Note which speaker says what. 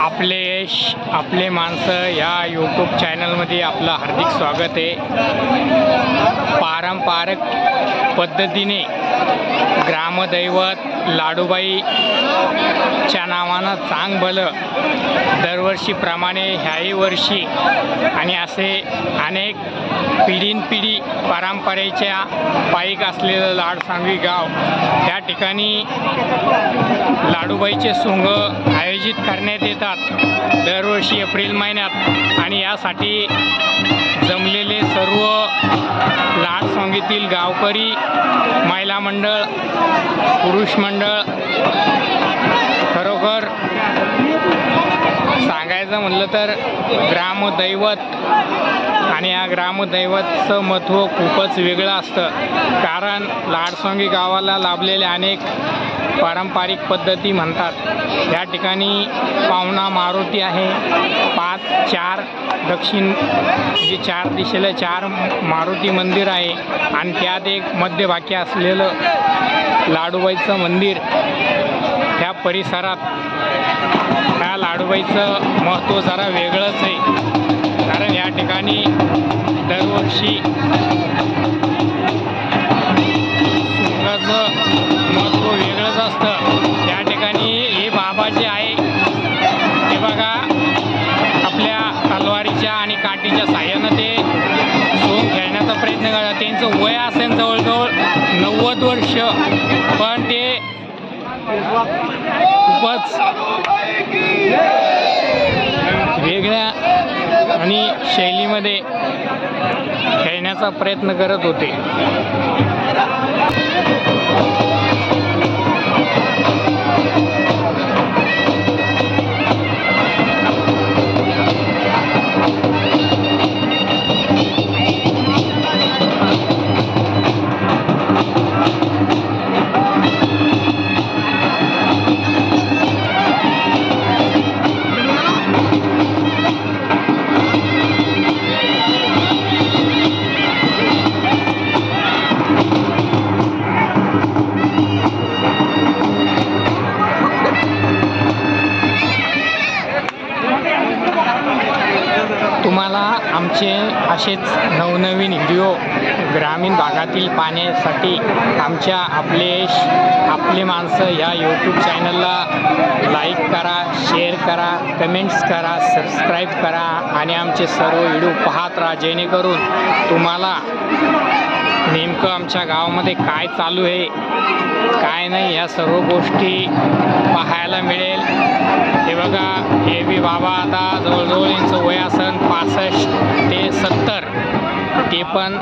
Speaker 1: आपले यश आपले माणसं या यूट्यूब चॅनलमध्ये आपलं हार्दिक स्वागत आहे. पारंपरिक पद्धतीने ग्रामदैवत लाडूबाईच्या नावानं चांग भलं दरवर्षीप्रमाणे ह्याही वर्षी आणि असे अनेक पिढीनपिढी परंपरेच्या पायीक असलेलं लाडसांगवी गाव त्या ठिकाणी लाडूबाईचे सोंग आयोजित करण्यात येतात. दरवर्षी एप्रिल महिन्यात आणि यासाठी जमलेले सर्व लाडसांगीतील गावकरी महिला मंडळ पुरुष मंडळ मंडळ खरोखर सांगायचं म्हणलं तर ग्रामदैवत आणि या ग्रामदैवतचं महत्त्व खूपच वेगळं असतं. कारण लाडसोंगी गावाला लाभलेले अनेक पारंपरिक पद्धती म्हणतात. या ठिकाणी पाहुणा मारुती आहे. पाच चार दक्षिण म्हणजे चार दिशेला चार मारुती मंदिर आहे. आणि त्यात एक मध्यभागी असलेलं लाडूबाईचं मंदिर ह्या परिसरात. ह्या लाडूबाईचं महत्त्व जरा वेगळंच आहे. कारण या ठिकाणी दरवर्षी नव्वद वर्ष पण ते खूपच वेगळ्या आणि शैलीमध्ये खेळण्याचा प्रयत्न करत होते. तुम्हाला आमचे असेच नवनवीन व्हिडिओ ग्रामीण भागातील पाहण्यासाठी आमच्या आपले आपले माणसं ह्या यूट्यूब चॅनलला लाईक करा शेअर करा कमेंट्स करा सबस्क्राईब करा आणि आमचे सर्व व्हिडिओ पाहत राहा जेणेकरून तुम्हाला नेमकं आमच्या गावामध्ये काय चालू आहे काय नाही या सर्व गोष्टी पाहायला मिळेल. हे बघा हे बी बाबा आता जवळजवळ यांचं वय असन पासष्ट ते सत्तर. ते पण